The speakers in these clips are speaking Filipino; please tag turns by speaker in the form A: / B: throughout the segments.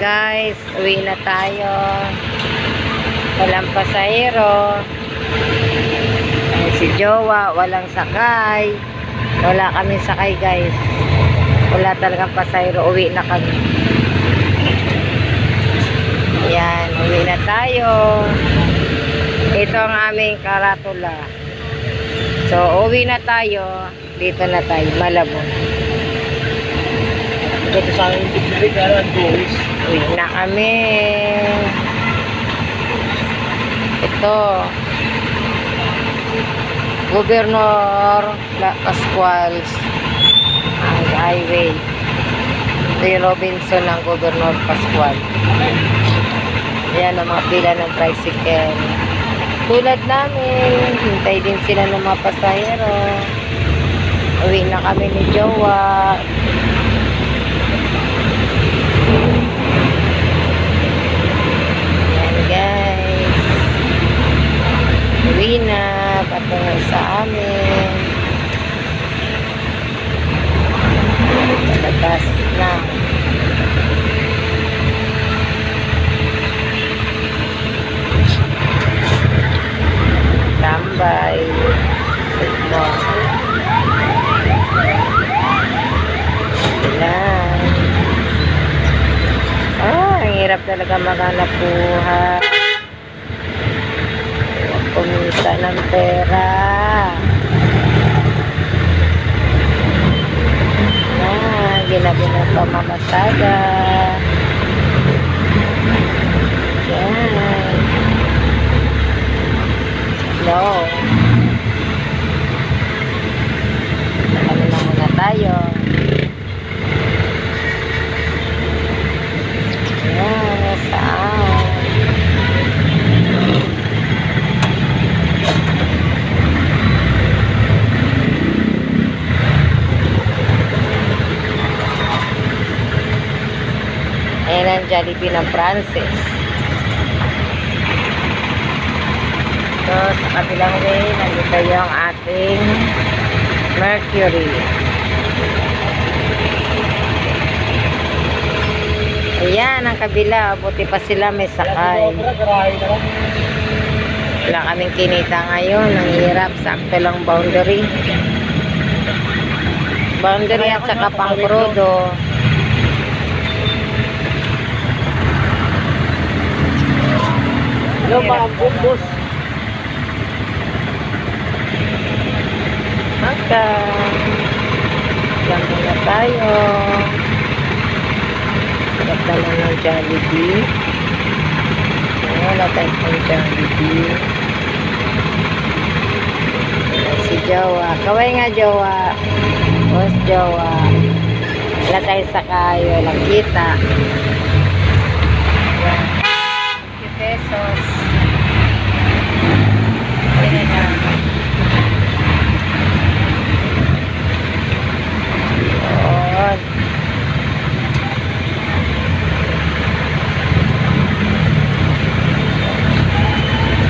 A: guys, uwi na tayo. Walang pasahero. Si Jowa, walang sakay. Wala kami sakay guys. Wala talagang pasahero, uwi na kami. Yan, uwi na tayo. Ito ang aming karatula. So, uwi na tayo. Dito na tayo, Malabon.
B: Ito sa akin, hindi rin kaya ang tourist.
A: Uwi na kami. Ito. Gobernador La Pascuals ang highway. Ito Robinson ng Gobernador Pascual. Ayan ang mga pila ng tricycle. Tulad namin, hintay din sila ng mga pasahero. Uwi na kami ni Jowa. Patungo sa amin. Palabas na. Tambay. Sigmo. Ayan. Ah, ang hirap talaga maghanap buhay. Kumita ng pera. Ah, ginabi ng pamamasada. Yan. No. Nakano na muna tayo. Yan, saan? Ayan ang Jollibee ng Francis. So, sa kabilang way, nandito yung ating Mercury. Ayan, ang kabila. Buti pa sila may sakay. Wala kaming kinita ngayon. Ang hirap. Sakto lang boundary. Boundary at saka pangkrodo.
B: Hello, mga bumbos.
A: Maka. Diyan muna tayo. Ganda lang ng Jollibee. Wala tayong pang Jollibee. Si Jowa. Kaway nga, Jowa. Boss Jowa. Wala tayong sakay. Walang kita. Ayan. 50 pesos. Yun.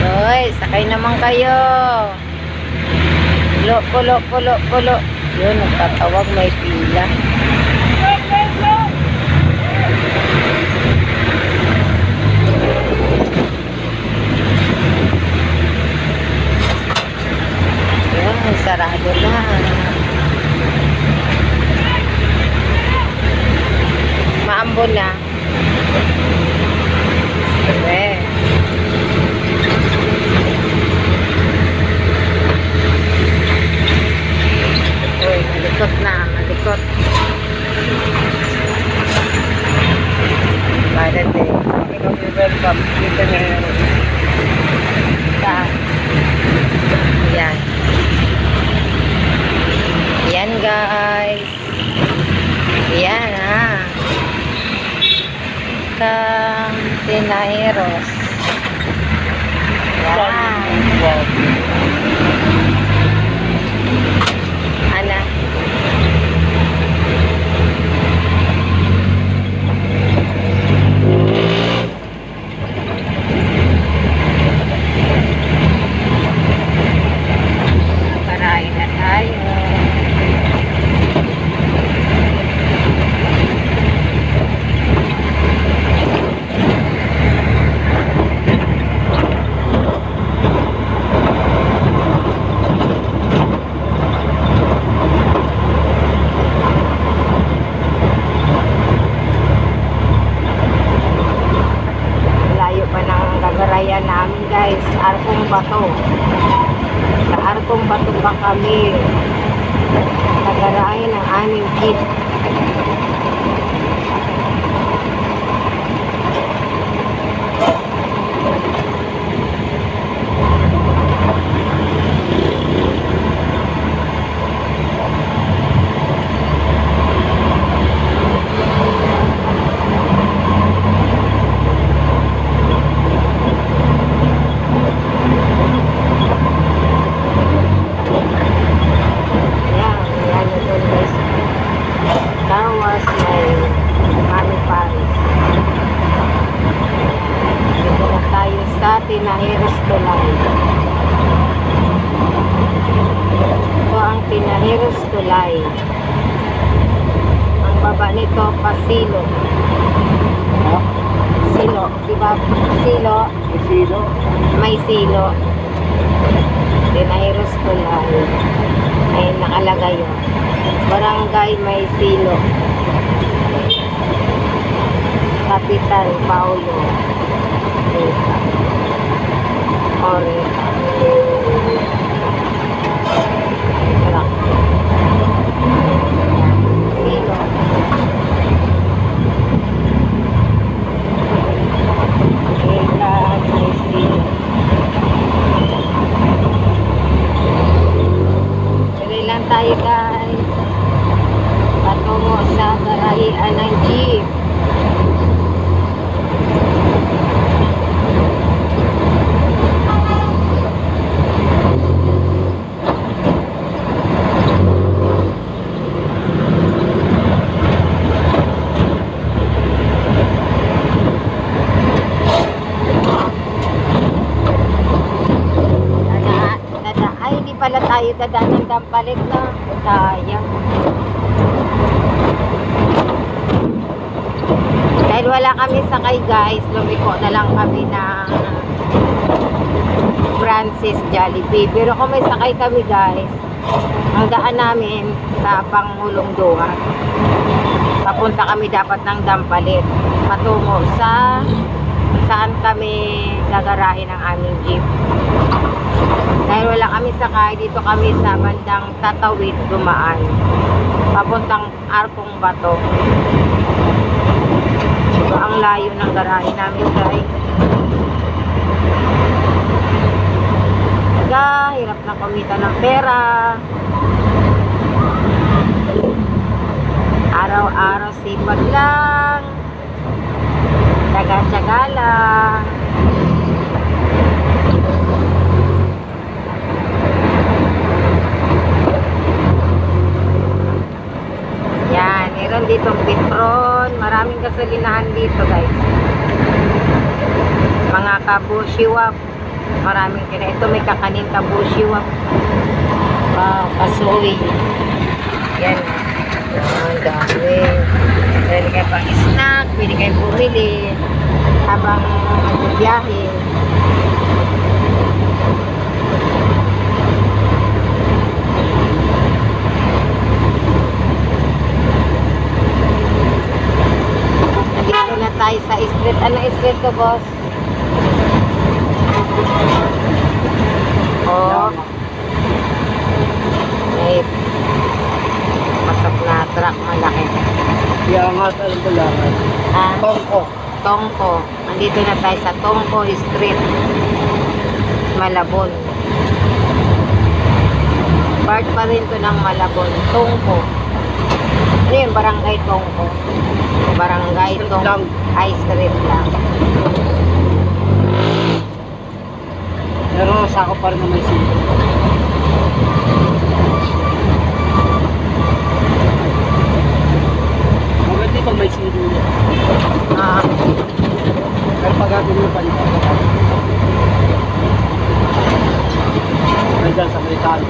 A: Hoy, sakay naman kayo. Pulo, pulo, pulo, pulo. Yun, nagtatawag may pila. Yun, sarado na. Maambo na. Eh. Uy, malikot na, malikot. Para din.
B: Welcome. Dito na yun.
A: Saan? Yan. Yan guys. Yan ha. Kang Tinaheros. Yan.
B: Wow.
A: Ana. Parain na tayo. Bato. Sa Arkong Bato pa kami. Nagarayan ng aming jeep. Yan, yan na doon guys. Tawas may Mami Paris. Dito na tayo sa Tinaheros Tulay. Ito ang Tinaheros Tulay. Ang baba nito, Pasilo.
B: Ha?
A: Silo, di ba? Silo,
B: May silo.
A: may silo. Tinaheros Tulay. Ay yun. Barangay may silo. Kapital Paulo. Oreta. Tara. Silo. Oreta may silo. Tuloy lang tayo guys. Patungo sa garahian ng jeep. Dada, dada, ay hindi pala tayo dadaan ng dampalit na. Sayang. Dahil wala kami sakay guys, lumiko na lang kami ng Francis Jollibee. Pero kung may sakay kami guys, ang daan namin sa Pangulong Duha. Papunta kami dapat ng Dampalit. Patungo sa saan kami gagarahin ang aming jeep. Dahil wala kami sakay, dito kami sa bandang Tatawid dumaan. Papuntang Arkong Bato. So, ang layo ng garahe namin guys. Ga, hirap na kumita ng pera. Araw-araw sipag lang. Tsaga-tsaga lang. Yan, meron ditong Petron. Maraming gasolinahan dito, guys. Mga kabushiwap. Maraming kina. Ito may kakanin kabushiwap. Wow, kasoy. Yan. Ang dami. Pwede kayo pang snack, pwede kayo bumili habang magbibiyahe. Nandito na tayo sa street. Ko, boss? Oh, may pasok na truck malaki.
B: Iangat ang bulangan.
A: Ah,
B: Tongko.
A: Tongko. Nandito na tayo sa Tongko Street. Malabon. Part pa rin to ng Malabon. Tongko. Ano yun? Barangay Tongko. Barangay Tongko. Ay, street lang.
B: Pero sakop pa rin na may silo. Maganda pag may silo.
A: Ah,
B: Pero pag atin yung palitan. May dyan sa Amerikano.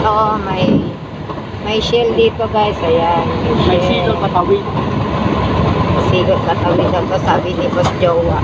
A: oo, may may shell dito guys. Ayan.
B: May
A: shell.
B: patawid.
A: Silot katawid ako sabi ni Boss Jowa.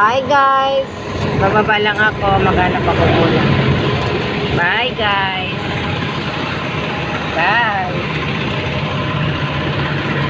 A: Bye guys. Bababa lang ako. Maghanap ako muna. Bye guys. Bye.